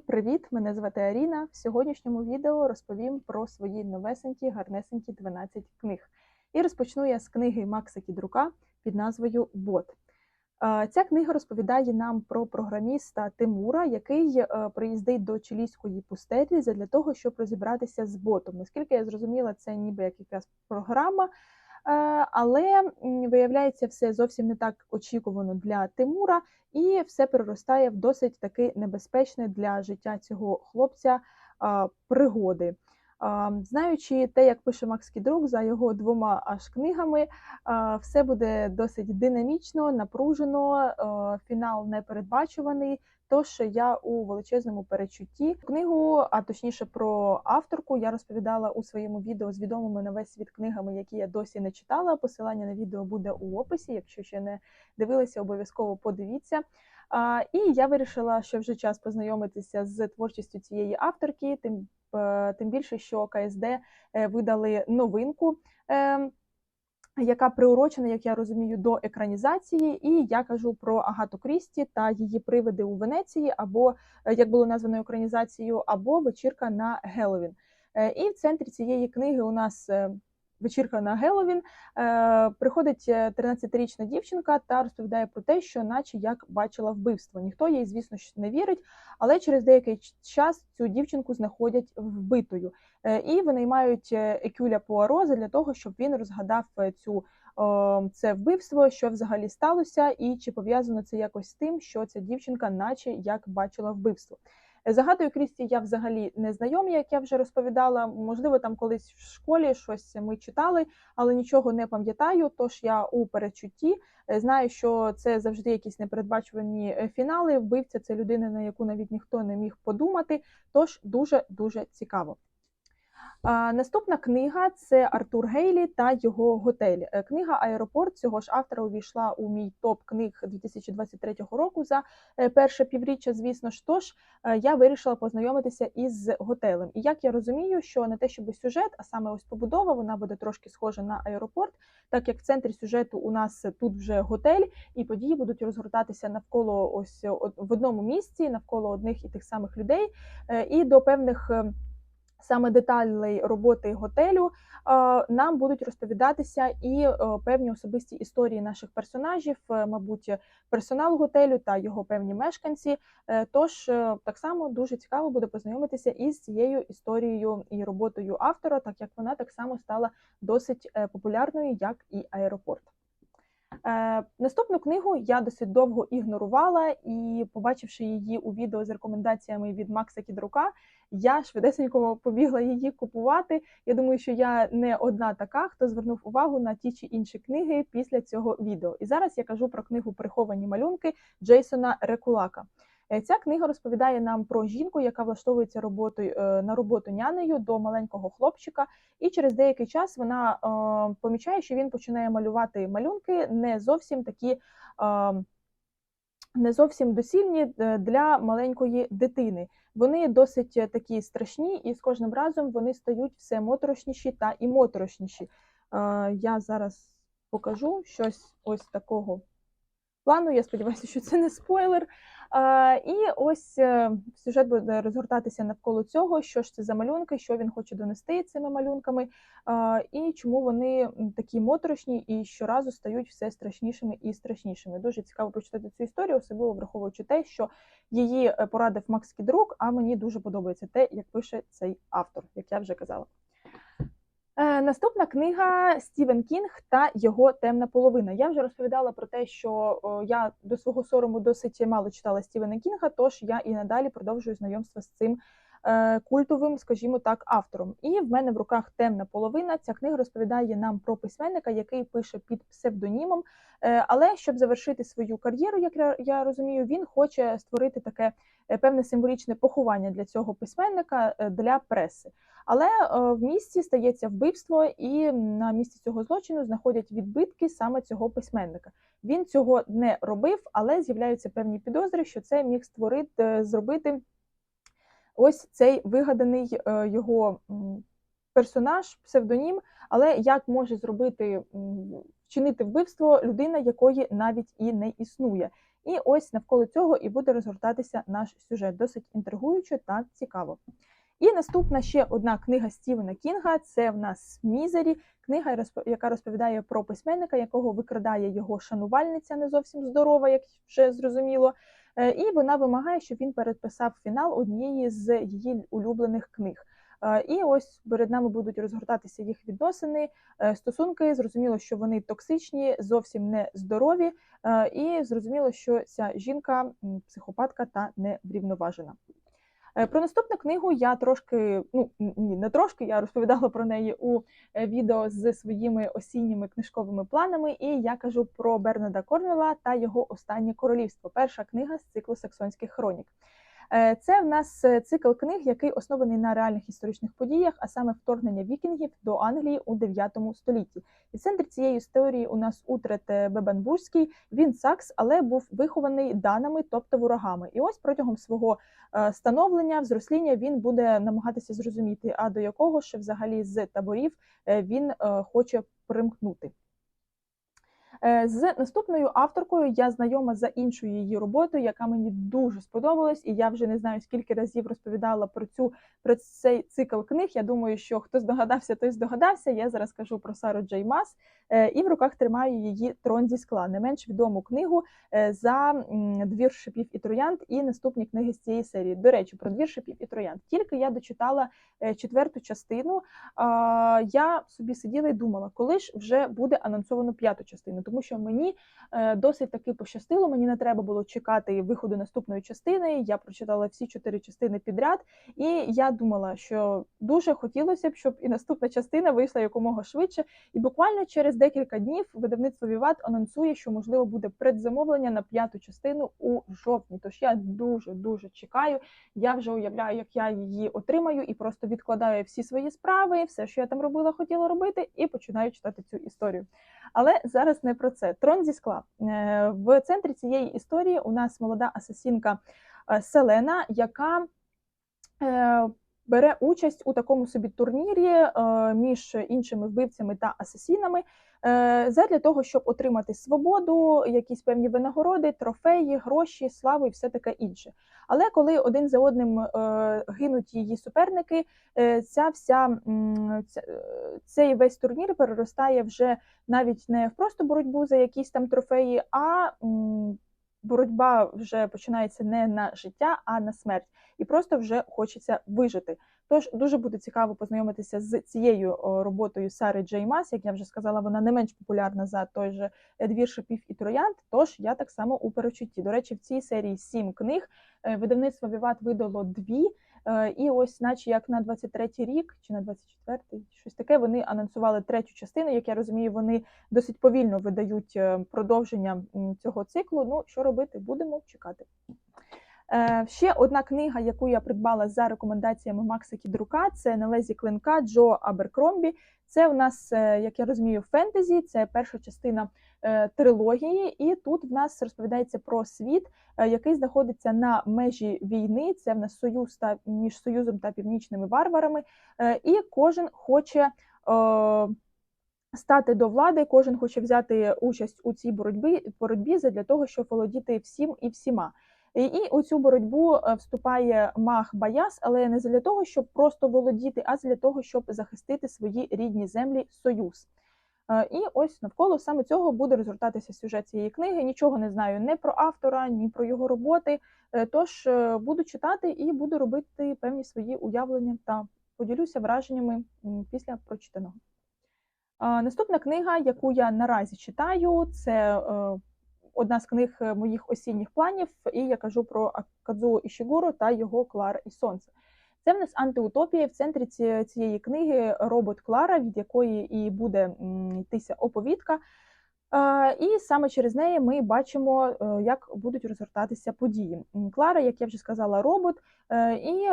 Привіт! Мене звати Аріна. В сьогоднішньому відео розповім про свої новесенькі, гарнесенькі 12 книг. І розпочну я з книги Макса Кідрука під назвою Бот. Ця книга розповідає нам про програміста Тимура, який е, приїздить до чилійської пустелі для того, щоб розібратися з ботом. Наскільки я зрозуміла, це ніби як якась програма. Е, Але виявляється, все зовсім не так очікувано для Тимура, і все переростає в досить таки небезпечне для життя цього хлопця пригоди. Знаючи те, як пише Макс Кідрук за його двома аж книгами, все буде досить динамічно, напружено, фінал непередбачуваний. Тож я у величезному перечутті книгу, а точніше про авторку, я розповідала у своєму відео з відомими на весь світ книгами, які я досі не читала. Посилання на відео буде у описі. Якщо ще не дивилися, обов'язково подивіться. А, І я вирішила, що вже час познайомитися з творчістю цієї авторки, тим, е, тим більше, що КСД е, видали новинку. Яка приурочена, як я розумію, до екранізації, і я кажу про Агату Крісті та її привиди у Венеції, або е, як було названо екранізацією, або вечірка на Геловін. Е, І в центрі цієї книги у нас е, вечірка на Геловін. Е, Приходить е, 13-річна дівчинка та розповідає про те, що, наче як бачила вбивство. Ніхто їй, звісно, не вірить, але через деякий час цю дівчинку знаходять вбитою. Е, І винаймають е, Екюля Пуаро для того, щоб він розгадав е, цю це вбивство, що взагалі сталося, і чи пов'язано це якось з тим, що ця дівчинка, наче як бачила вбивство. Загадою Крісті я взагалі не знайома, як я вже розповідала. Можливо, там колись в школі щось ми читали, але нічого не пам'ятаю. Тож я у передчутті Е, знаю, що це завжди якісь непередбачувані е, фінали. Вбивця це людина, на яку навіть ніхто не міг подумати. Тож дуже дуже цікаво. Наступна книга це Артур Гейлі та його готель. Е, Книга Аеропорт цього ж автора увійшла у мій топ книг 2023 року за е, перше півріччя. Звісно ж, тож е, я вирішила познайомитися із готелем. І як я розумію, що не те, щоб сюжет, а саме ось побудова, вона буде трошки схожа на аеропорт, так як в центрі сюжету у нас тут вже готель, і події будуть розгортатися навколо ось в одному місці, навколо одних і тих самих людей, і до певних. Саме деталей роботи готелю е, нам будуть розповідатися і е, певні особисті історії наших персонажів, е, мабуть, персонал готелю та його певні мешканці. Тож так само дуже цікаво буде познайомитися із цією історією і роботою автора, так як вона так само стала досить популярною, як і аеропорт. Е, Наступну книгу я досить довго ігнорувала, і, побачивши її у відео з рекомендаціями від Макса Кідрука, я швидесенько побігла її купувати. Я думаю, що я не одна така, хто звернув увагу на ті чи інші книги після цього відео. І зараз я кажу про книгу Приховані малюнки Джейсона Рекулака. Е, Ця книга розповідає нам про жінку, яка влаштовується роботою е, на роботу нянею до маленького хлопчика, і через деякий час вона е, помічає, що він починає малювати малюнки не зовсім такі. Не зовсім досільні для маленької дитини. Вони досить такі страшні, і з кожним разом вони стають все моторошніші та і моторошніші. Я зараз покажу щось ось такого плану. Я сподіваюся, що це не спойлер. І ось е, сюжет буде розгортатися навколо цього, що ж це за малюнки, що він хоче донести цими малюнками, і чому вони такі моторошні і щоразу стають все страшнішими і страшнішими. Дуже цікаво прочитати цю історію, особливо враховуючи те, що її е, порадив Макс Кідрук, а мені дуже подобається те, як пише цей автор, як я вже казала. Е, Наступна книга Стівен Кінг та його темна половина. Я вже розповідала про те, що я до свого сорому досить мало читала Стівена Кінга, тож я і надалі продовжую знайомство з цим культовим, скажімо так, автором. І в мене в руках темна половина. Ця книга розповідає нам про письменника, який пише під псевдонімом. Е, але щоб завершити свою кар'єру, як я- розумію, він хоче створити таке е, певне символічне поховання для цього письменника е, для преси. Але е, в місті стається вбивство, і на місці цього злочину знаходять відбитки саме цього письменника. Він цього не робив, але з'являються певні підозри, що це міг створити, е, зробити ось цей вигаданий е, його персонаж, псевдонім. Але як може зробити вчинити вбивство людина, якої навіть і не існує? І ось навколо цього і буде розгортатися наш сюжет. Досить інтригуюче та цікаво. І наступна ще одна книга Стівена Кінга це в нас Мізері, книга, яка розповідає про письменника, якого викрадає його шанувальниця, не зовсім здорова, як вже зрозуміло. Е, І вона вимагає, щоб він передписав фінал однієї з її улюблених книг. Е, І ось перед нами будуть розгортатися їх відносини, е, стосунки. Зрозуміло, що вони токсичні, зовсім не здорові, і зрозуміло, що ця жінка психопатка та неврівноважена. Е, Про наступну книгу я трошки, ну ні, не трошки, я розповідала про неї у е, відео з своїми осінніми книжковими планами, і я кажу про Бернарда Корнвелла та його останнє королівство. Перша книга з циклу саксонських хронік. Е, Це в нас е, цикл книг, який оснований на реальних історичних подіях, а саме вторгнення вікінгів до Англії у 9 столітті. І в центрі цієї історії у нас Утрет е, Бебенбурзький. Він сакс, але був вихований данами, тобто ворогами. І ось протягом свого становлення, взросління він буде намагатися зрозуміти, а до якого ж взагалі з таборів він хоче примкнути. Е, З наступною авторкою я знайома за іншою її роботою, яка мені дуже сподобалась, і я вже не знаю скільки разів розповідала про цю про цей цикл книг. Я думаю, що хто здогадався, той здогадався. Я зараз кажу про Сару Джей Мас, е, і в руках тримаю її трон зі скла, не менш відому книгу е, за двір шипів і троянд і наступні книги з цієї серії. До речі, про двір шипів і троянд. Тільки я дочитала четверту частину. Я собі сиділа і думала, коли ж вже буде анонсовано п'яту частину, тому що мені е, досить таки пощастило. Мені не треба було чекати виходу наступної частини. Я прочитала всі чотири частини підряд, і я думала, що дуже хотілося б, щоб і наступна частина вийшла якомога швидше. І буквально через декілька днів видавництво Віват анонсує, що можливо буде предзамовлення на п'яту частину у жовтні. Тож я дуже дуже чекаю. Я вже уявляю, як я її отримаю, і просто відкладаю всі свої справи, все, що я там робила, хотіла робити, і починаю читати цю історію. Але зараз не про це. Трон зі скла Е, в центрі цієї історії у нас молода асасінка е, Селена, яка е, бере участь у такому собі турнірі е, між іншими вбивцями та асасінами. е, Задля того, щоб отримати свободу, якісь певні винагороди, трофеї, гроші, славу і все таке інше. Але коли один за одним е, гинуть її суперники, ця вся ця- цей весь турнір переростає вже навіть не в просто боротьбу за якісь там трофеї, а боротьба вже починається не на життя, а на смерть. І просто вже хочеться вижити. Тож дуже буде цікаво познайомитися з цією роботою Сари Джей Мас. Як я вже сказала, вона не менш популярна за той же Едвір двір шипів і троянд. Тож я так само у перечутті. До речі, в цій серії сім книг. Е, Видавництво Віват видало дві. Е, І ось, наче як на 23-й рік чи на 24-й, щось таке, вони анонсували третю частину. Як я розумію, вони досить повільно видають е, продовження цього циклу. Ну, що робити, будемо чекати. Е, Ще одна книга, яку я придбала за рекомендаціями Макса Кідрука, це на лезі клинка Джо Аберкромбі. Це у нас, е, як я розумію, фентезі, це перша частина е, трилогії, і тут в нас розповідається про світ, який знаходиться на межі війни. Це в нас союз та між союзом та північними варварами, і кожен хоче. Стати до влади, кожен хоче взяти участь у цій боротьбі боротьбі для того, щоб володіти всім і всіма. І, і у цю боротьбу е, вступає маг Баяс, але не для того, щоб просто володіти, а для того, щоб захистити свої рідні землі союз. Е, І ось навколо саме цього буде розгортатися сюжет цієї книги. Нічого не знаю не про автора, ні про його роботи. Е, Тож буду читати і буду робити певні свої уявлення та поділюся враженнями після прочитаного. Наступна книга, яку я наразі читаю, це одна з книг е, моїх осінніх планів, і я кажу про Кадзуо Ішігуру та його Клара і Сонце. Це в нас антиутопія. В центрі цієї книги робот Клара, від якої і буде йтися оповідка. І саме через неї ми бачимо, е, як будуть розгортатися події. Клара, як я вже сказала, робот, е, і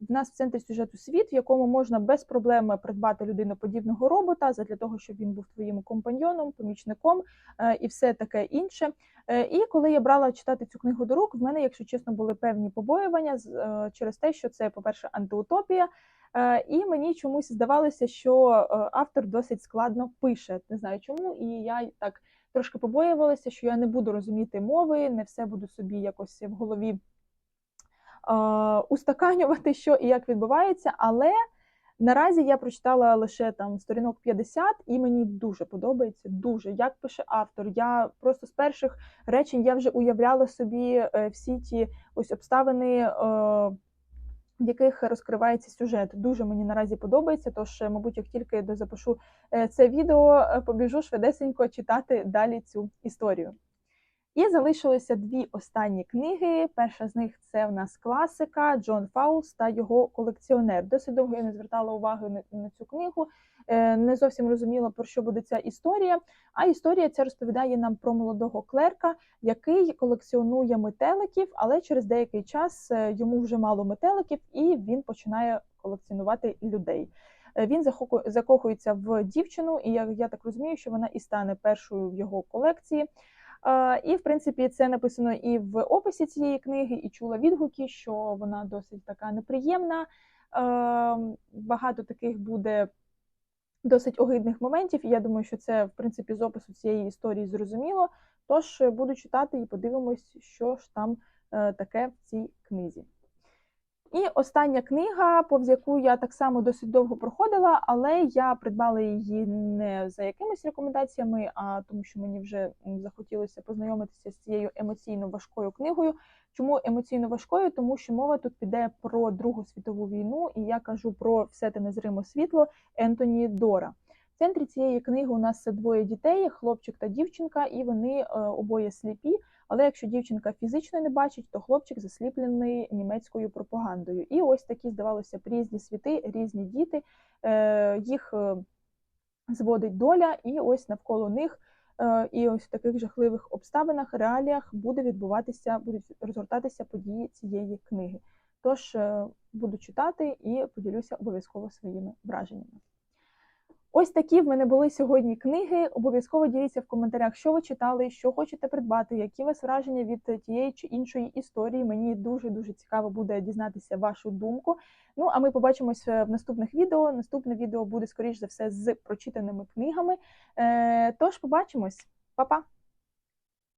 в нас в центрі сюжету світ, в якому можна без проблем придбати людиноподібного робота для того, щоб він був твоїм компаньйоном, помічником е, і все таке інше. Е, І коли я брала читати цю книгу до рук, в мене, якщо чесно, були певні побоювання е, через те, що це, по-перше, антиутопія. І мені чомусь здавалося, що автор досить складно пише. Не знаю чому, і я так трошки побоювалася, що я не буду розуміти мови, не все буду собі якось в голові устаканювати, що і як відбувається. Але наразі я прочитала лише там сторінок 50, і мені дуже подобається. Дуже як пише автор. Я просто з перших речень я вже уявляла собі е, всі ті ось обставини. Е, в яких розкривається сюжет. Дуже мені наразі подобається. Тож, е, мабуть, як тільки дозапишу е, це відео, побіжу швидесенько читати далі цю історію. І залишилися дві останні книги. Перша з них це в нас класика Джон Фаулс та його колекціонер. Досить довго я не звертала уваги на, цю книгу, е, не зовсім розуміла, про що буде ця історія. А історія ця розповідає нам про молодого клерка, який колекціонує метеликів, але через деякий час е, йому вже мало метеликів, і він починає колекціонувати людей. Е, Він закохується в дівчину, і я, я так розумію, що вона і стане першою в його колекції. І, в принципі, це написано і в описі цієї книги, і чула відгуки, що вона досить така неприємна. Багато таких буде досить огидних моментів, і я думаю, що це, в принципі, з опису цієї історії зрозуміло. Тож буду читати і подивимось, що ж там е, таке в цій книзі. І остання книга, повз яку я так само досить довго проходила, але я придбала її не за якимись рекомендаціями, а тому, що мені вже захотілося познайомитися з цією емоційно важкою книгою. Чому емоційно важкою? Тому що мова тут піде про Другу світову війну, і я кажу про все те незримо світло Ентоні Дора. В центрі цієї книги у нас двоє дітей, хлопчик та дівчинка, і вони е, обоє сліпі. Але якщо дівчинка фізично не бачить, то хлопчик засліплений німецькою пропагандою. І ось такі, здавалося б, різні світи, різні діти. Е, їх е, зводить доля, і ось навколо них, е, і ось в таких жахливих обставинах, реаліях буде відбуватися, будуть розгортатися події цієї книги. Тож буду читати і поділюся обов'язково своїми враженнями. Ось такі в мене були сьогодні книги. Обов'язково діліться в коментарях, що ви читали, що хочете придбати, які у вас враження від тієї чи іншої історії. Мені дуже дуже цікаво буде дізнатися вашу думку. Ну а ми побачимось в наступних відео. Наступне відео буде скоріш за все з прочитаними книгами. Е, Тож побачимось, Па-па!